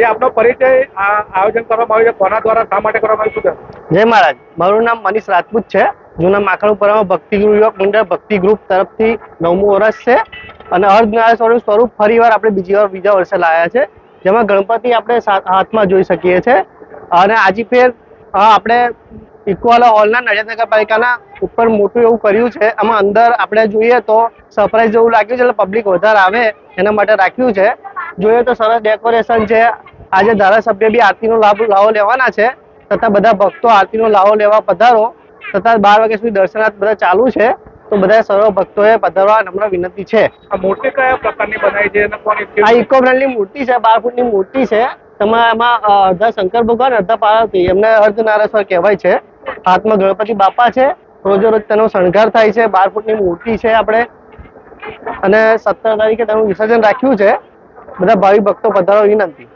જે આપનો પરિચય આયોજન કરવામાં આવ્યું છે, કોના દ્વારા, શા માટે કરવામાં આવ્યું છે? જય મહારાજ. મારું નામ મનીષ રાજપૂત છે. જૂના માખણપુરામાં ભક્તિ ગૃહ યુવક મંડળ ભક્તિ ગ્રુપ તરફથી નવમું વર્ષ છે. અને અર્ધનારાયણ સ્વરૂપ ફરીવાર આપણે બીજી વાર બીજા વર્ષે લાવ્યા છે. જેમાં ગણપતિ આપણે હાથમાં જોઈ શકીએ છીએ અને આજે ફેર આપણે ઇકોલા હોલના નડિયાદ નગરપાલિકાના ઉપર મોટું એવું કર્યું છે. આમાં અંદર આપણે જોઈએ તો સરપ્રાઈઝ જેવું લાગ્યું છે એટલે પબ્લિક વધારે આવે એના માટે રાખ્યું છે. જોઈએ તો સરસ ડેકોરેશન છે. આજે ધારાસભ્ય બી આરતીનો લાભ લાવો લેવાના છે તથા બધા ભક્તો આરતીનો લાવો લેવા પધારો તથા બાર વાગ્યા સુધી દર્શનાર્થ બધા ચાલુ છે તો બધા સર્વ ભક્તોએ પધારવા નમ્ર વિનંતી છે. આ મૂર્તિ કયા પ્રકારની બનાવી છે આ ઇકો ફ્રેન્ડલી મૂર્તિ છે બાર ફૂટની મૂર્તિ છે તમારામાં અડધા શંકર ભગવાન અડધા પાર્વતી એમને અર્ધનારેશ્વર કહેવાય છે. હાથમાં ગણપતિ બાપા છે રોજો રોજ તેનો શણગાર થાય છે બાર ફૂટની મૂર્તિ છે આપણે. અને સત્તર તારીખે તેનું વિસર્જન રાખ્યું છે બધા ભાવિ ભક્તો પધારો વિનંતી.